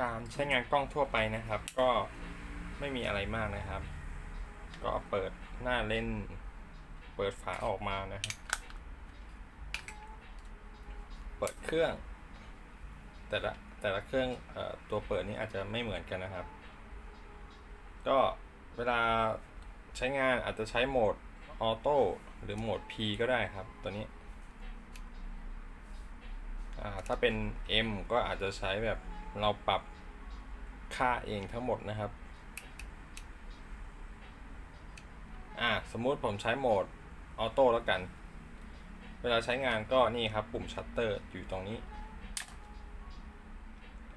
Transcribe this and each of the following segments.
การใช้งานกล้องทั่วไปนะครับ ก็ไม่มีอะไรมากนะครับ ก็เปิดหน้าเล่น เปิดฝาออกมานะครับเปิดเครื่อง แต่ละแต่ละเครื่องออตัวเปิดนี้อาจจะไม่เหมือนกันนะครับ ก็เวลาใช้งานอาจจะใช้โหมดออโต้หรือโหมด P ก็ได้ครับตัวนี้ถ้าเป็น M ก็อาจจะใช้แบบ เราปรับค่าเองทั้งหมดนะครับ อ่าสมมุติผมใช้โหมดออโต้แล้วกัน เวลาใช้งานก็นี่ครับปุ่มชัตเตอร์อยู่ตรงนี้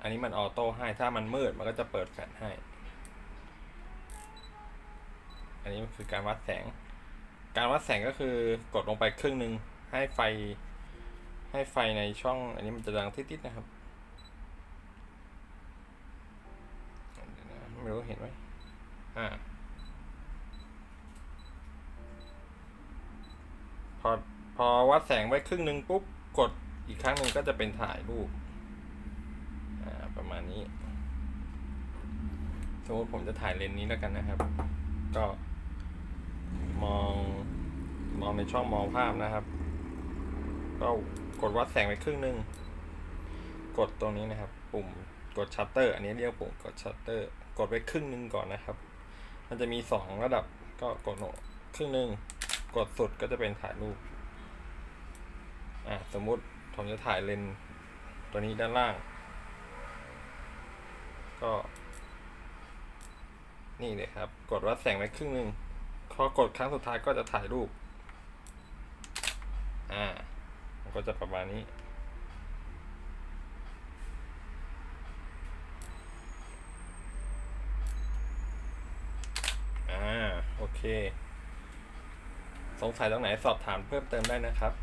อันนี้มันออโต้ให้ ถ้ามันมืดมันก็จะเปิดแฟลชให้ อันนี้คือการวัดแสง การวัดแสงก็คือกดลงไปครึ่งหนึ่งให้ไฟให้ไฟในช่อง อันนี้มันจะดังติดๆนะครับ เห็นไหมอ่าพอพอวัดแสงไว้ครึ่งหนึ่งปุ๊บกดอีกครั้งหนึ่งก็จะเป็นถ่ายรูปอ่าประมาณนี้ สมมติผมจะถ่ายเลนส์นี้แล้วกันนะครับ ก็ มองมองในช่องมองภาพนะครับ ก็กดวัดแสงไปครึ่งหนึ่งกดตรงนี้นะครับ ปุ่ม กดชัตเตอร์อันนี้เรียกปุ่มกดชัตเตอร์กดไปครึ่งหนึ่งก่อนนะครับ มันจะมีสองระดับก็กดครึ่งหนึ่งกดสุดก็จะเป็นถ่ายรูปอะสมมุติผมจะถ่ายเลนส์ตัวนี้ด้านล่าง ก็ นี่เลยครับ กดวัดแสงไปครึ่งหนึ่งพอกดครั้งสุดท้ายก็จะถ่ายรูป อ่า มันก็จะประมาณนี้ อ่า โอ เค สงสัยตรงไหนสอบถามเพิ่มเติมได้นะครับ